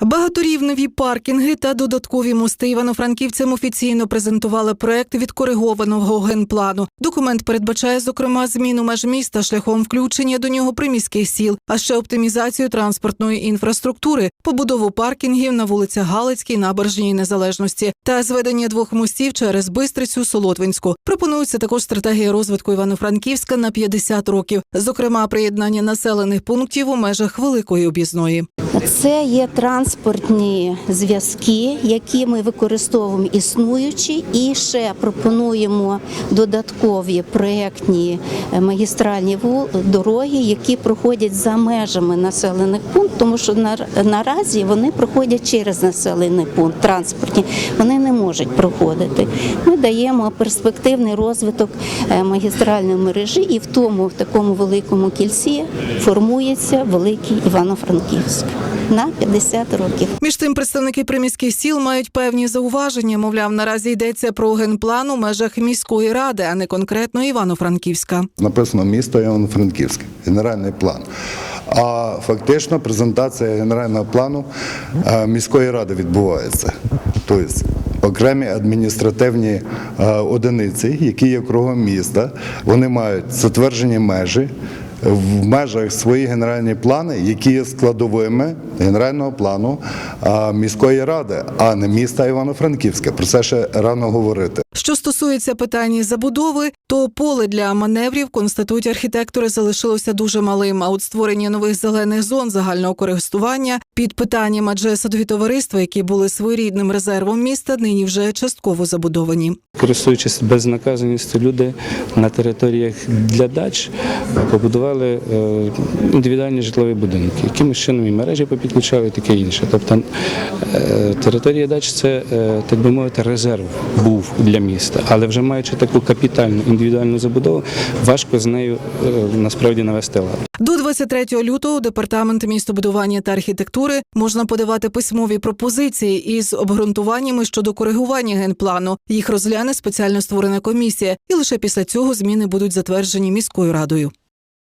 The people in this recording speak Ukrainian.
Багаторівневі паркінги та додаткові мости івано-франківцям офіційно презентували проект відкоригованого генплану. Документ передбачає, зокрема, зміну меж міста шляхом включення до нього приміських сіл, а ще оптимізацію транспортної інфраструктури, побудову паркінгів на вулицях Галицькій, Набережній Незалежності та зведення двох мостів через Бистрицю Солотвинську. Пропонується також стратегія розвитку Івано-Франківська на 50 років, зокрема приєднання населених пунктів у межах великої об'їзної. Це є транспортні зв'язки, які ми використовуємо існуючі, і ще пропонуємо додаткові проєктні е, магістральні дороги, які проходять за межами населених пунктів, тому що на- наразі вони проходять через населений пункт транспортні. Вони не можуть проходити. Ми даємо перспективний розвиток е, магістральної мережі, і в тому в такому великому кільці формується великий Івано-Франківськ на 50 років. Між тим, представники приміських сіл мають певні зауваження. Мовляв, наразі йдеться про генплан у межах міської ради, а не конкретно Івано-Франківська. Написано місто Івано-Франківське, генеральний план. А фактично презентація генерального плану е, міської ради відбувається. Тобто окремі адміністративні е, одиниці, які є кругом міста, вони мають затверджені межі. В межах свої генеральні плани, які є складовими генерального плану міської ради, а не міста Івано-Франківська. Про це ще рано говорити. Що стосується питань забудови, то поле для маневрів констатують архітектори залишилося дуже малим. А от створення нових зелених зон загального користування під питанням, адже садові товариства, які були своєрідним резервом міста, нині вже частково забудовані. Користуючись безнаказаністю, люди на територіях для дач побудували е, індивідуальні житлові будинки, якимось чином і мережі попідключали, і таке інше. Тобто е, територія дач це, е, так би мовити, резерв був для міста, але вже маючи таку капітальну індивідуальну забудову, важко з нею е, насправді навести лад. До 23 лютого департамент містобудування та архітектури можна подавати письмові пропозиції із обґрунтуваннями щодо коригування генплану. Їх розгляне спеціально створена комісія, і лише після цього зміни будуть затверджені міською радою.